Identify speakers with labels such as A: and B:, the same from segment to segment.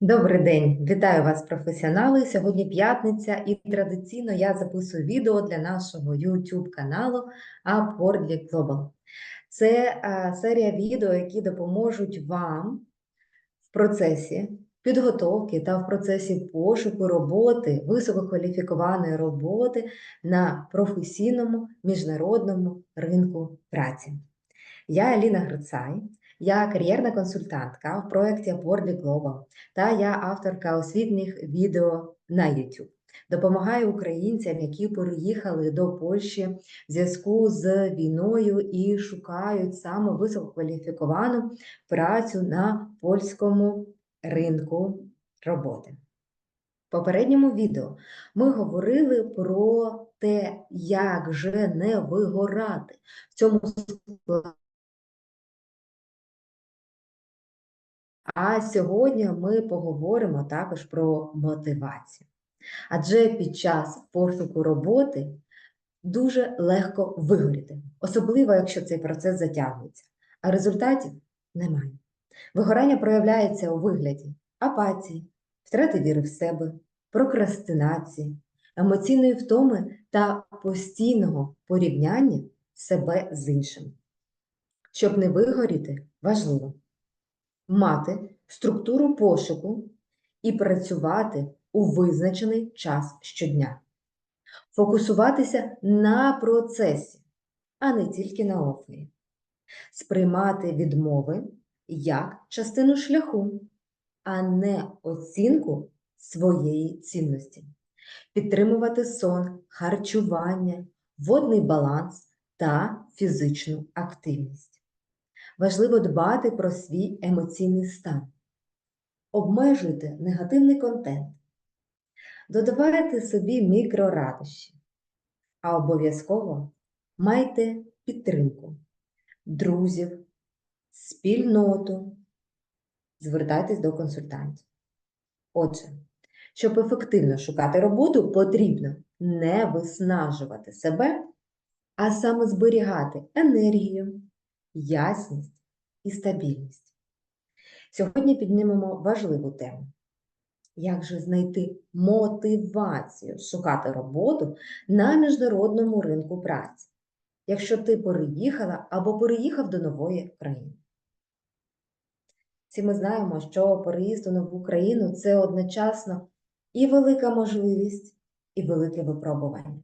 A: Добрий день, вітаю вас, професіонали. Сьогодні п'ятниця, і традиційно я записую відео для нашого YouTube каналу Upwardly Global. Це а, серія відео, які допоможуть вам в процесі підготовки та в процесі пошуку роботи, висококваліфікованої роботи на професійному міжнародному ринку праці. Я Аліна Грицай. Я кар'єрна консультантка в проєкті Upwardly Global та я авторка освітніх відео на YouTube. Допомагаю українцям, які переїхали до Польщі в зв'язку з війною і шукають саме висококваліфіковану працю на польському ринку роботи. В попередньому відео ми говорили про те, як же не вигорати в цьому А сьогодні ми поговоримо також про мотивацію. Адже під час пошуку роботи дуже легко вигоріти, особливо якщо цей процес затягується, а результатів немає. Вигорання проявляється у вигляді апатії, втрати віри в себе, прокрастинації, емоційної втоми та постійного порівняння себе з іншим. Щоб не вигоріти, важливо мати структуру пошуку і працювати у визначений час щодня, фокусуватися на процесі, а не тільки на офері, сприймати відмови як частину шляху, а не оцінку своєї цінності, підтримувати сон, харчування, водний баланс та фізичну активність. Важливо дбати про свій емоційний стан. Обмежуйте негативний контент. Додавайте собі мікрорадощі, а обов'язково майте підтримку, друзів, спільноту. Звертайтесь до консультантів. Отже, щоб ефективно шукати роботу, потрібно не виснажувати себе, а саме зберігати енергію ясність і стабільність. Сьогодні піднімемо важливу тему. Як же знайти мотивацію шукати роботу на міжнародному ринку праці, якщо ти переїхала або переїхав до нової країни? Всі ми знаємо, що переїзд у нову країну це одночасно і велика можливість, і велике випробування.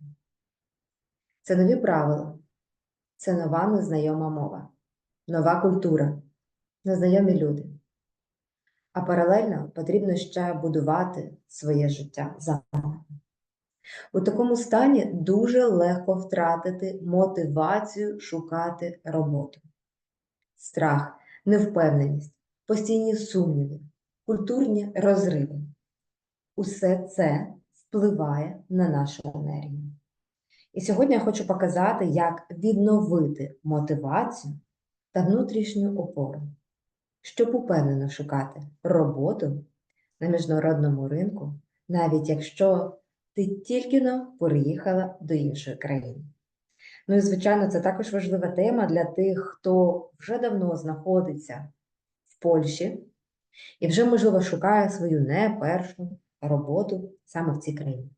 A: Це нові правила, це нова незнайома мова нова культура, незнайомі люди. А паралельно потрібно ще будувати своє життя заново. У такому стані дуже легко втратити мотивацію шукати роботу. Страх, невпевненість, постійні сумніви, культурні розриви. Усе це впливає на нашу енергію. І сьогодні я хочу показати, як відновити мотивацію та внутрішню опору, щоб упевнено шукати роботу на міжнародному ринку, навіть якщо ти тільки но переїхала до іншої країни. Ну і, звичайно, це також важлива тема для тих, хто вже давно знаходиться в Польщі і вже, можливо, шукає свою не першу роботу саме в цій країні.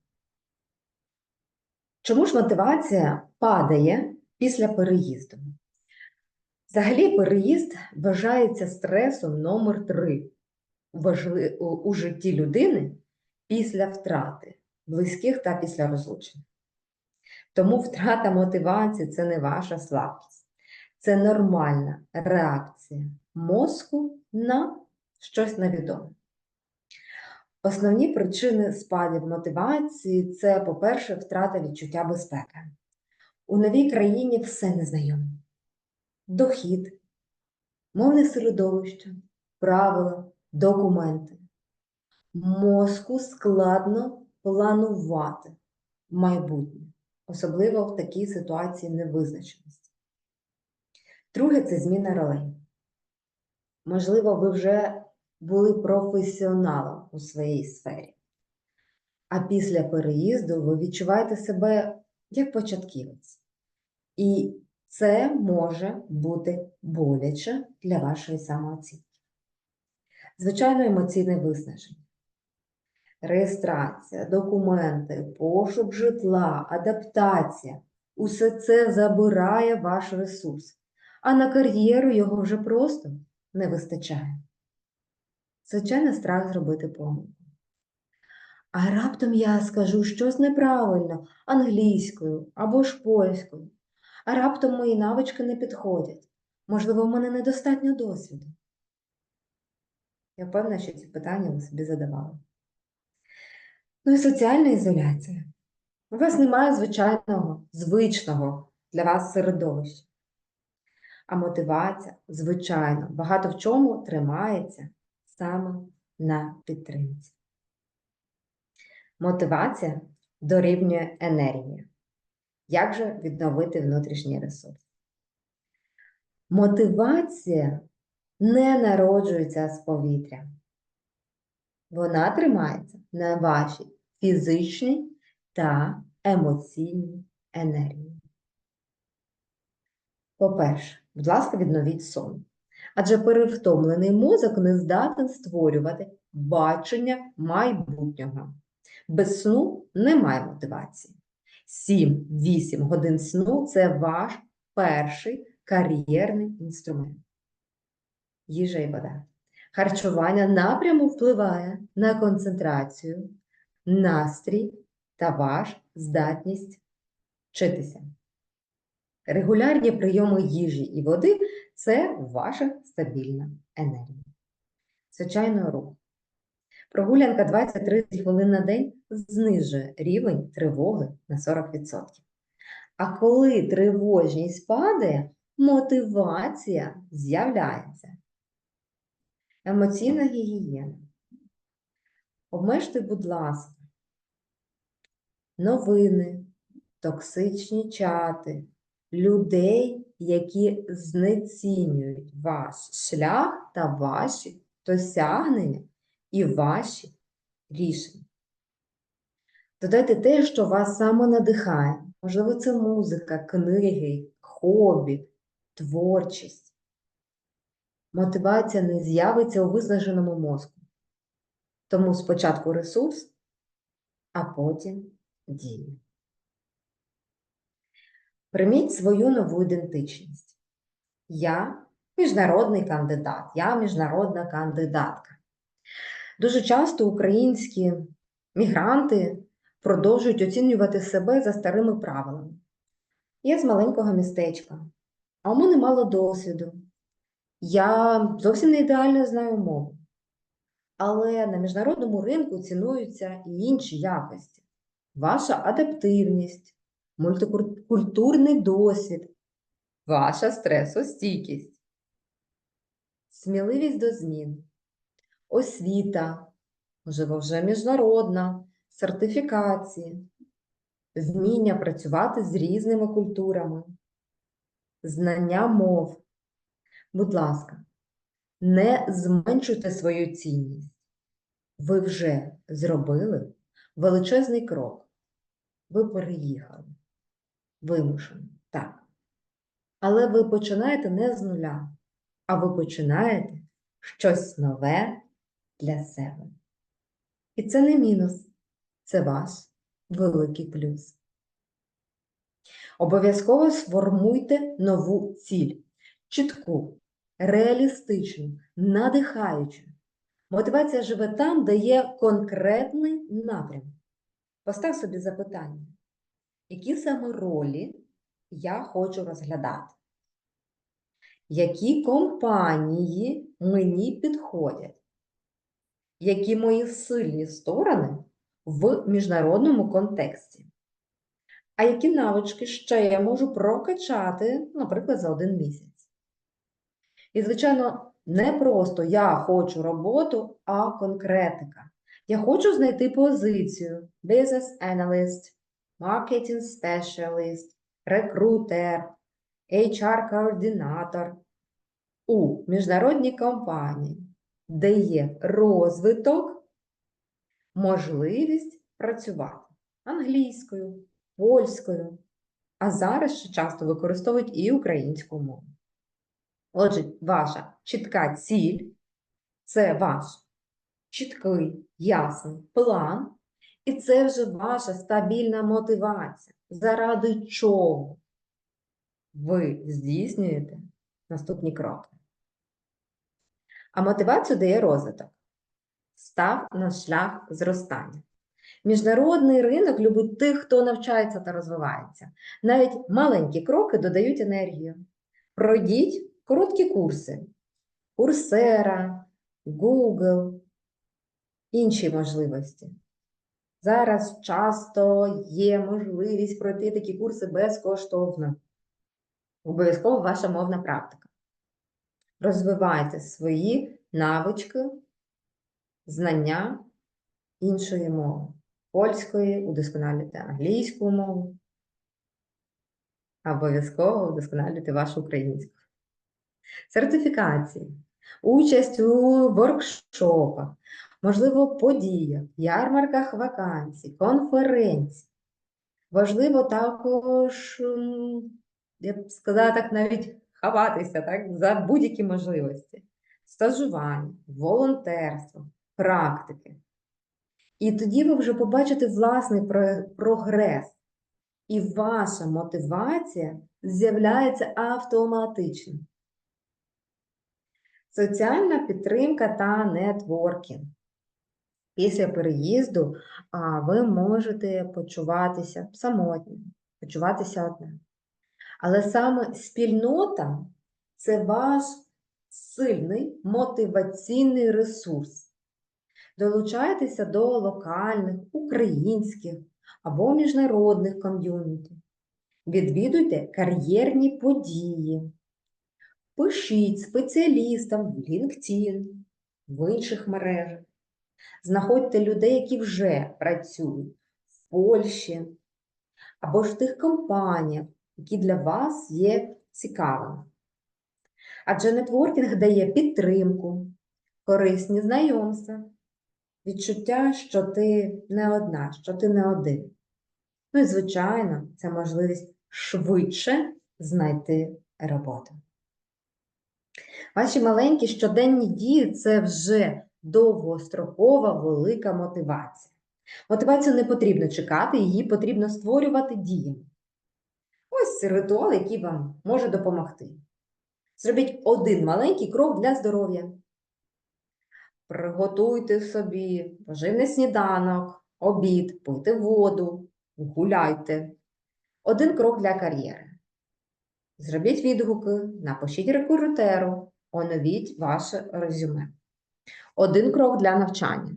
A: Чому ж мотивація падає після переїзду? Взагалі, переїзд вважається стресом номер 3 у житті людини після втрати близьких та після розлучення. Тому втрата мотивації це не ваша слабкість, це нормальна реакція мозку на щось невідоме. Основні причини спадів мотивації це, по-перше, втрата відчуття безпеки. У новій країні все незнайоме дохід, мовне середовище, правила, документи. Мозку складно планувати майбутнє, особливо в такій ситуації невизначеності. Друге це зміна ролей. Можливо, ви вже були професіоналом у своїй сфері. А після переїзду ви відчуваєте себе як початківець. І це може бути боляче для вашої самооцінки. Звичайно, емоційне виснаження. Реєстрація, документи, пошук житла, адаптація усе це забирає ваш ресурс, а на кар'єру його вже просто не вистачає. Звичайно, страх зробити помилку. А раптом я скажу щось неправильно англійською або ж польською, а раптом мої навички не підходять. Можливо, в мене недостатньо досвіду. Я впевнена, що ці питання ви собі задавали. Ну і соціальна ізоляція. У вас немає звичайного, звичного для вас середовища. А мотивація, звичайно, багато в чому тримається саме на підтримці. Мотивація дорівнює енергія. Як же відновити внутрішній ресурс? Мотивація не народжується з повітря. Вона тримається на вашій фізичній та емоційній енергії. По-перше, будь ласка, відновіть сон. Адже перевтомлений мозок не здатен створювати бачення майбутнього. Без сну немає мотивації. 7-8 годин сну це ваш перший кар'єрний інструмент. Їжа і вода. Харчування напряму впливає на концентрацію, настрій та ваш здатність вчитися. Регулярні прийоми їжі і води це ваша стабільна енергія. Звичайно, рух. Прогулянка 20-30 хвилин на день знижує рівень тривоги на 40%. А коли тривожність падає, мотивація з'являється. Емоційна гігієна. Обмежте, будь ласка, новини, токсичні чати, людей, які знецінюють ваш шлях та ваші досягнення і ваші рішення. Додайте те, що вас саме надихає. Можливо, це музика, книги, хобі, творчість. Мотивація не з'явиться у виснаженому мозку. Тому спочатку ресурс, а потім дія. Прийміть свою нову ідентичність. Я міжнародний кандидат, я міжнародна кандидатка. Дуже часто українські мігранти продовжують оцінювати себе за старими правилами. Я з маленького містечка, а у мене мало досвіду. Я зовсім не ідеально знаю мову. Але на міжнародному ринку цінуються і інші якості. Ваша адаптивність, мультикультурний досвід, ваша стресостійкість, сміливість до змін, освіта, можливо, вже міжнародна, сертифікації, вміння працювати з різними культурами, знання мов. Будь ласка, не зменшуйте свою цінність. Ви вже зробили величезний крок. Ви переїхали. Вимушено, так. Але ви починаєте не з нуля, а ви починаєте щось нове для себе. І це не мінус, це ваш великий плюс. Обов'язково сформуйте нову ціль, чітку, реалістичну, надихаючу. Мотивація живе там, де є конкретний напрям. Постав собі запитання, які саме ролі я хочу розглядати? Які компанії мені підходять? Які мої сильні сторони в міжнародному контексті? А які навички ще я можу прокачати, наприклад, за один місяць? І, звичайно, не просто я хочу роботу, а конкретика. Я хочу знайти позицію Business Analyst, Marketing Specialist, рекрутер, HR-координатор у міжнародній компанії, де є розвиток, можливість працювати англійською, польською, а зараз ще часто використовують і українську мову. Отже, ваша чітка ціль, це ваш чіткий, ясний план, і це вже ваша стабільна мотивація, заради чого ви здійснюєте наступні кроки. А мотивацію дає розвиток. Став на шлях зростання. Міжнародний ринок любить тих, хто навчається та розвивається. Навіть маленькі кроки додають енергію. Пройдіть короткі курси. Курсера, Google, інші можливості. Зараз часто є можливість пройти такі курси безкоштовно. Обов'язково ваша мовна практика. Розвивайте свої навички, знання іншої мови. Польської, удосконалюйте англійську мову. Обов'язково удосконалюйте вашу українську. Сертифікації, участь у воркшопах, можливо, подіях, ярмарках вакансій, конференцій. Важливо також, я б сказала так, навіть ховатися так, за будь-які можливості. Стажування, волонтерство, практики. І тоді ви вже побачите власний прогрес. І ваша мотивація з'являється автоматично. Соціальна підтримка та нетворкінг. Після переїзду ви можете почуватися самотньо, почуватися одним. Але саме спільнота це ваш сильний мотиваційний ресурс. Долучайтеся до локальних, українських або міжнародних ком'юніті. Відвідуйте кар'єрні події. Пишіть спеціалістам в LinkedIn, в інших мережах. Знаходьте людей, які вже працюють в Польщі або ж в тих компаніях, які для вас є цікавими. Адже нетворкінг дає підтримку, корисні знайомства, відчуття, що ти не одна, що ти не один. Ну і, звичайно, це можливість швидше знайти роботу. Ваші маленькі щоденні дії це вже довгострокова велика мотивація. Мотивацію не потрібно чекати, її потрібно створювати діями. Ось ритуал, який вам може допомогти. Зробіть один маленький крок для здоров'я. Приготуйте собі поживний сніданок, обід, пийте воду, гуляйте. Один крок для кар'єри. Зробіть відгуки, напишіть рекрутеру, оновіть ваше резюме. Один крок для навчання.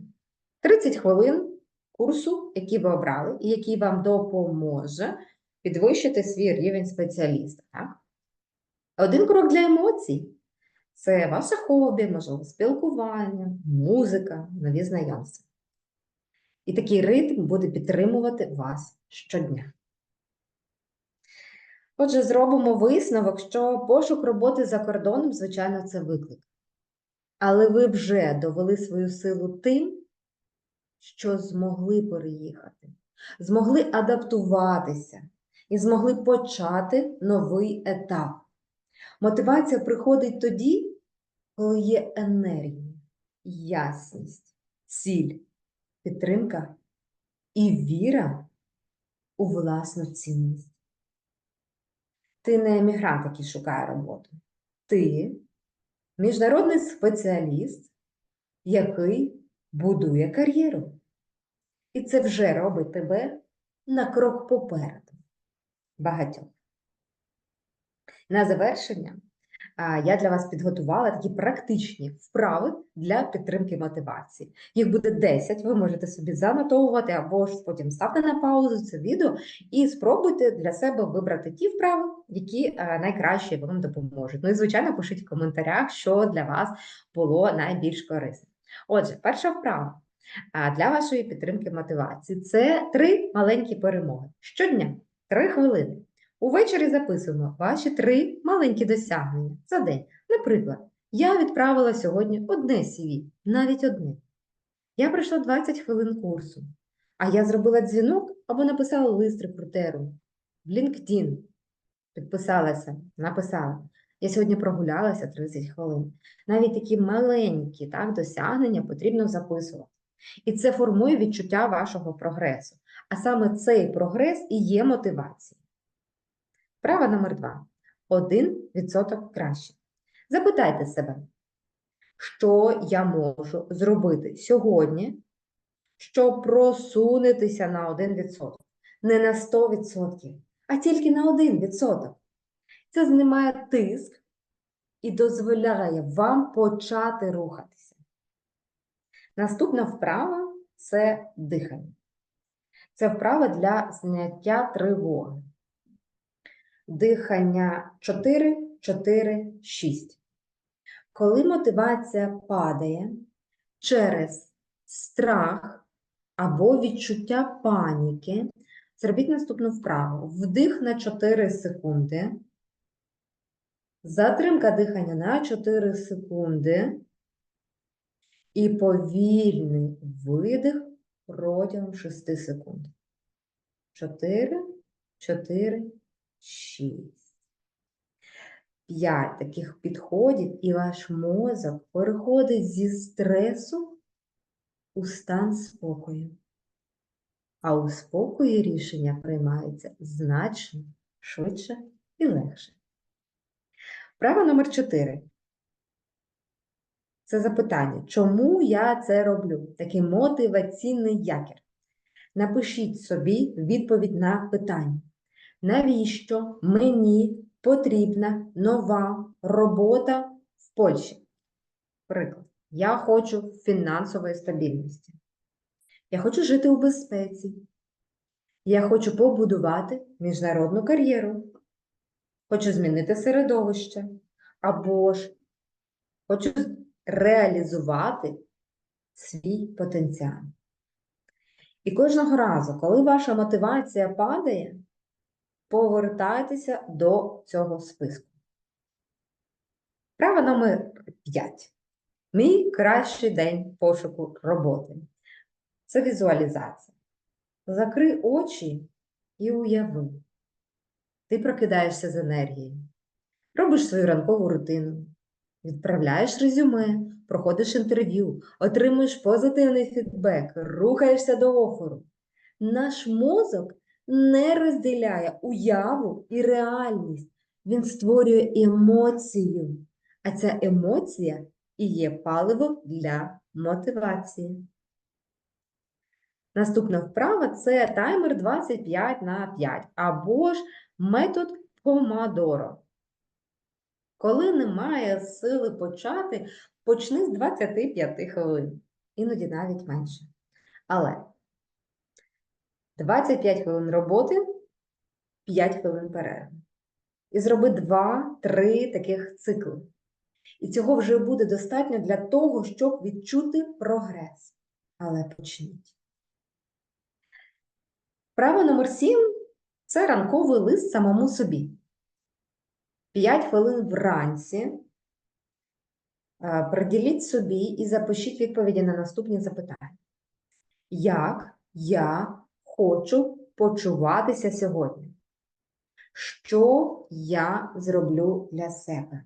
A: 30 хвилин курсу, який ви обрали, і який вам допоможе підвищити свій рівень спеціаліста. Так? Один крок для емоцій це ваше хобі, можливо, спілкування, музика, нові знайомства. І такий ритм буде підтримувати вас щодня. Отже, зробимо висновок, що пошук роботи за кордоном, звичайно, це виклик. Але ви вже довели свою силу тим, що змогли переїхати, змогли адаптуватися і змогли почати новий етап. Мотивація приходить тоді, коли є енергія, ясність, ціль, підтримка і віра у власну цінність. Ти не емігрант, який шукає роботу. Ти міжнародний спеціаліст, який будує кар'єру. І це вже робить тебе на крок попереду. Багатьох. На завершення я для вас підготувала такі практичні вправи для підтримки мотивації. Їх буде 10, ви можете собі занотовувати або ж потім ставте на паузу це відео і спробуйте для себе вибрати ті вправи, які найкраще вам допоможуть. Ну і, звичайно, пишіть в коментарях, що для вас було найбільш корисно. Отже, перша вправа для вашої підтримки мотивації це три маленькі перемоги. Щодня 3 хвилини. Увечері записуємо ваші три маленькі досягнення за день. Наприклад, я відправила сьогодні одне CV, навіть одне. Я пройшла 20 хвилин курсу, а я зробила дзвінок або написала лист рекрутеру в LinkedIn. Підписалася, написала. Я сьогодні прогулялася 30 хвилин. Навіть такі маленькі так, досягнення потрібно записувати. І це формує відчуття вашого прогресу. А саме цей прогрес і є мотивацією. Права номер два. Один відсоток краще. Запитайте себе, що я можу зробити сьогодні, щоб просунутися на 1%. Не на 100%, а тільки на 1%. Це знімає тиск і дозволяє вам почати рухатися. Наступна вправа це дихання. Це вправа для зняття тривоги. Дихання 4, 4, 6. Коли мотивація падає через страх або відчуття паніки, зробіть наступну вправу. Вдих на 4 секунди. Затримка дихання на 4 секунди. І повільний видих протягом 6 секунд. 4, 4, 6. 5 таких підходів, і ваш мозок переходить зі стресу у стан спокою. А у спокої рішення приймаються значно швидше і легше. Право номер 4. Це запитання, чому я це роблю? Такий мотиваційний якір. Напишіть собі відповідь на питання. Навіщо мені потрібна нова робота в Польщі? Приклад. Я хочу фінансової стабільності. Я хочу жити у безпеці. Я хочу побудувати міжнародну кар'єру. Хочу змінити середовище. Або ж хочу реалізувати свій потенціал. І кожного разу, коли ваша мотивація падає, повертайтеся до цього списку. Право номер 5. Мій кращий день пошуку роботи. Це візуалізація. Закрий очі і уяви. Ти прокидаєшся з енергією, робиш свою ранкову рутину, відправляєш резюме, проходиш інтерв'ю, отримуєш позитивний фідбек, рухаєшся до офору. Наш мозок не розділяє уяву і реальність. Він створює емоцію, а ця емоція і є паливо для мотивації. Наступна вправа це таймер 25 на 5 або ж метод Помадоро. Коли немає сили почати, почни з 25 хвилин, іноді навіть менше. Але 25 хвилин роботи, 5 хвилин перерви. І зроби 2-3 таких цикли. І цього вже буде достатньо для того, щоб відчути прогрес. Але почніть. Право номер 7 це ранковий лист самому собі. 5 хвилин вранці. Приділіть собі і запишіть відповіді на наступні запитання. Як я хочу почуватися сьогодні? Що я зроблю для себе?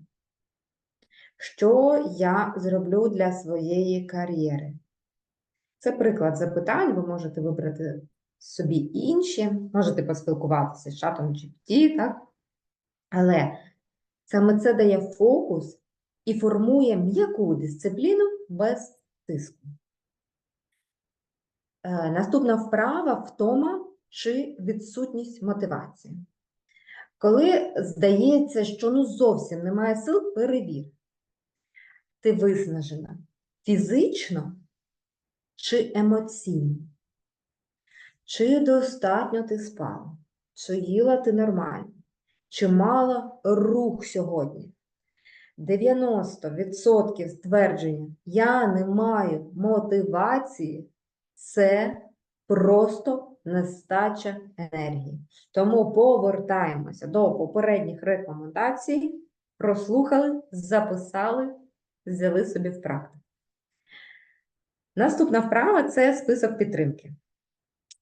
A: Що я зроблю для своєї кар'єри? Це приклад запитань, ви можете вибрати собі інші, можете поспілкуватися з чатом GPT, так? Але саме це дає фокус і формує м'яку дисципліну без тиску. Е, Наступна вправа втома чи відсутність мотивації. Коли здається, що ну зовсім немає сил, перевір. Ти виснажена фізично чи емоційно? Чи достатньо ти спала? Чи їла ти нормально? Чи мала рух сьогодні? 90% ствердження я не маю мотивації це просто нестача енергії. Тому повертаємося до попередніх рекомендацій, прослухали, записали, взяли собі в практику. Наступна вправа це список підтримки.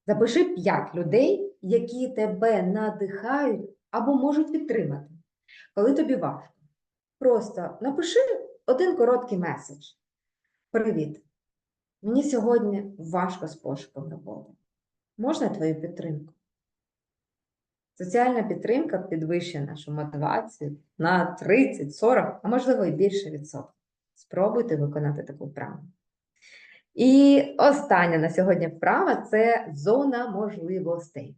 A: Запиши 5 людей, які тебе надихають або можуть підтримати, коли тобі важко. просто напиши один короткий меседж. Привіт! Мені сьогодні важко з пошуком роботи. Можна твою підтримку? Соціальна підтримка підвищує нашу мотивацію на 30, 40, а можливо і більше відсотків. Спробуйте виконати таку вправу. І остання на сьогодні вправа це зона можливостей.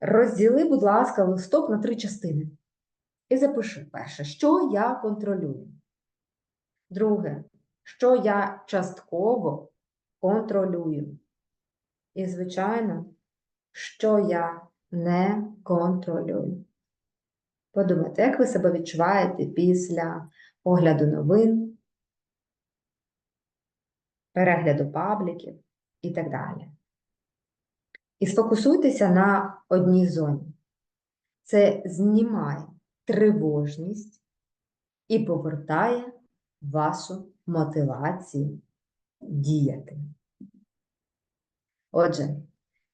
A: Розділи, будь ласка, листок на три частини. І запиши перше, що я контролюю. Друге, що я частково контролюю. І, звичайно, що я не контролюю. Подумайте, як ви себе відчуваєте після огляду новин, перегляду пабліків і так далі. І сфокусуйтеся на одній зоні. Це знімає тривожність і повертає вашу мотивацію діяти. Отже,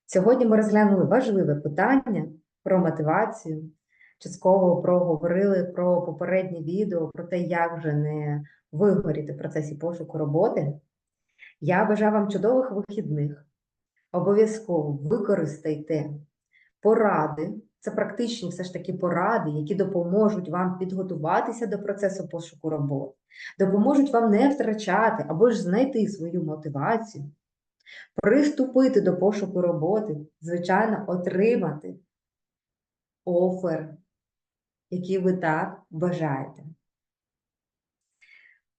A: сьогодні ми розглянули важливе питання про мотивацію. Частково проговорили про попереднє відео, про те, як вже не вигоріти в процесі пошуку роботи. Я бажаю вам чудових вихідних. Обов'язково використайте поради, це практичні все ж таки поради, які допоможуть вам підготуватися до процесу пошуку роботи, допоможуть вам не втрачати або ж знайти свою мотивацію, приступити до пошуку роботи, звичайно, отримати офер, який ви так бажаєте.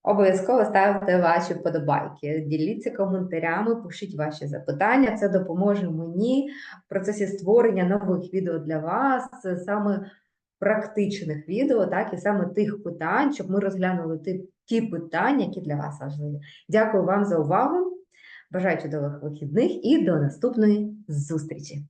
A: Обов'язково ставте ваші вподобайки, діліться коментарями, пишіть ваші запитання. Це допоможе мені в процесі створення нових відео для вас, саме практичних відео, так і саме тих питань, щоб ми розглянули ті, ті питання, які для вас важливі. Дякую вам за увагу. Бажаю чудових вихідних і до наступної зустрічі!